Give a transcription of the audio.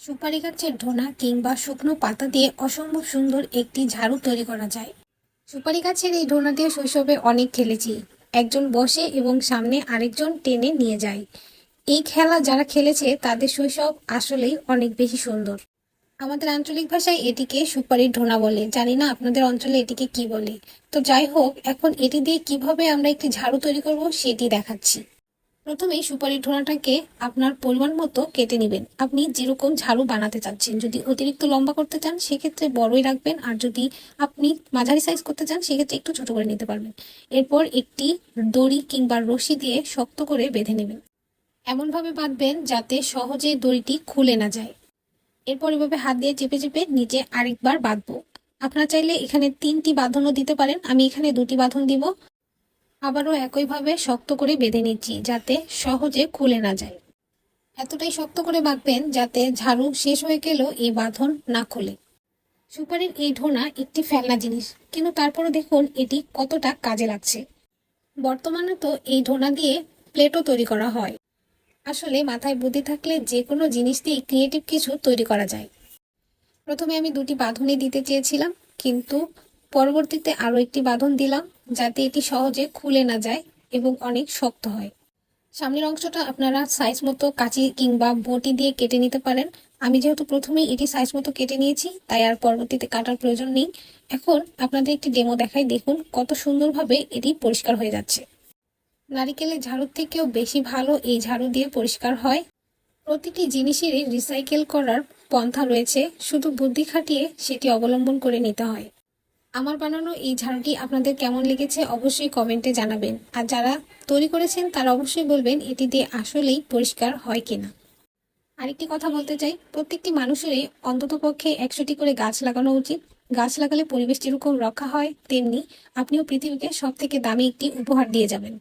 সুপারি গাছের ঢোনা কিংবা শুকনো পাতা দিয়ে অসম্ভব সুন্দর একটি ঝাড়ু তৈরি করা যায়। সুপারি গাছের এই ঢোনা দিয়ে শৈশবে অনেক খেলেছি। একজন বসে এবং সামনে আরেকজন টেনে নিয়ে যায়। এই খেলা যারা খেলেছে, তাদের শৈশব আসলেই অনেক বেশি সুন্দর। আমাদের আঞ্চলিক ভাষায় এটিকে সুপারির ঢোনা বলে। জানি না আপনাদের অঞ্চলে এটিকে কি বলে। তো যাই হোক, এখন এটি দিয়ে কীভাবে আমরা একটি ঝাড়ু তৈরি করব, সেটি দেখাচ্ছি। প্রথমেই সুপারির ঢোনাটাকে আপনার পরিমাণ মতো কেটে নেবেন। আপনি যেরকম ঝাড়ু বানাতে চাচ্ছেন, যদি অতিরিক্ত লম্বা করতে চান, সেক্ষেত্রে বড়ই রাখবেন, আর যদি আপনি মাঝারি সাইজ করতে চান, সেক্ষেত্রে একটু ছোট করে নিতে পারবেন। এরপর একটি দড়ি কিংবা রশি দিয়ে শক্ত করে বেঁধে নেবেন। এমনভাবে বাঁধবেন যাতে সহজে দড়িটি খুলে না যায়। এরপর এভাবে হাত দিয়ে চেপে চেপে নিচে আরেকবার বাঁধবো। আপনারা চাইলে এখানে তিনটি বাঁধনও দিতে পারেন। আমি এখানে দুটি বাঁধন দিব। আবারও একইভাবে শক্ত করে বেঁধে নিচ্ছি যাতে সহজে খুলে না যায়। এতটাই শক্ত করে বাঁধবেন যাতে ঝাড়ু শেষ হয়ে গেলেও এই বাঁধন না খোলে। সুপারির এই ঢোনা একটি ফেলনা জিনিস। কিন্তু তারপরও দেখুন এটি কতটা কাজে লাগছে। বর্তমানে তো এই ঢোনা দিয়ে প্লেটও তৈরি করা হয়। আসলে মাথায় বুদ্ধি থাকলে যে কোনো জিনিস দিয়ে ক্রিয়েটিভ কিছু তৈরি করা যায়। প্রথমে আমি দুটি বাঁধনই দিতে চেয়েছিলাম, কিন্তু পরবর্তীতে আরও একটি বাঁধন দিলাম যাতে এটি সহজে খুলে না যায় এবং অনেক শক্ত হয়। সামনের অংশটা আপনারা সাইজ মতো কাঁচি কিংবা বটি দিয়ে কেটে নিতে পারেন। আমি যেহেতু প্রথমেই এটি সাইজ মতো কেটে নিয়েছি, তাই আর পরবর্তীতে কাটার প্রয়োজন নেই। এখন আপনাদের একটি ডেমো দেখাই, দেখুন কত সুন্দরভাবে এটি পরিষ্কার হয়ে যাচ্ছে। নারিকেলের ঝাড়ুর থেকেও বেশি ভালো এই ঝাড়ু দিয়ে পরিষ্কার হয়। প্রতিটি জিনিসেরই রিসাইকেল করার পন্থা রয়েছে। শুধু বুদ্ধি খাটিয়ে সেটি অবলম্বন করে নিতে হয়। আমার বানানো এই ঝাড়টি আপনাদের কেমন লেগেছে অবশ্যই কমেন্টে জানাবেন। আর যারা তৈরি করেছেন, তারা অবশ্যই বলবেন এটি দিয়ে আসলেই পরিষ্কার হয় কিনা। আরেকটি কথা বলতে চাই, প্রত্যেকটি মানুষেরই অন্তত পক্ষে একশোটি করে গাছ লাগানো উচিত। গাছ লাগালে পরিবেশ যেরকম রক্ষা হয়, তেমনি আপনিও পৃথিবীকে সব থেকে দামি একটি উপহার দিয়ে যাবেন।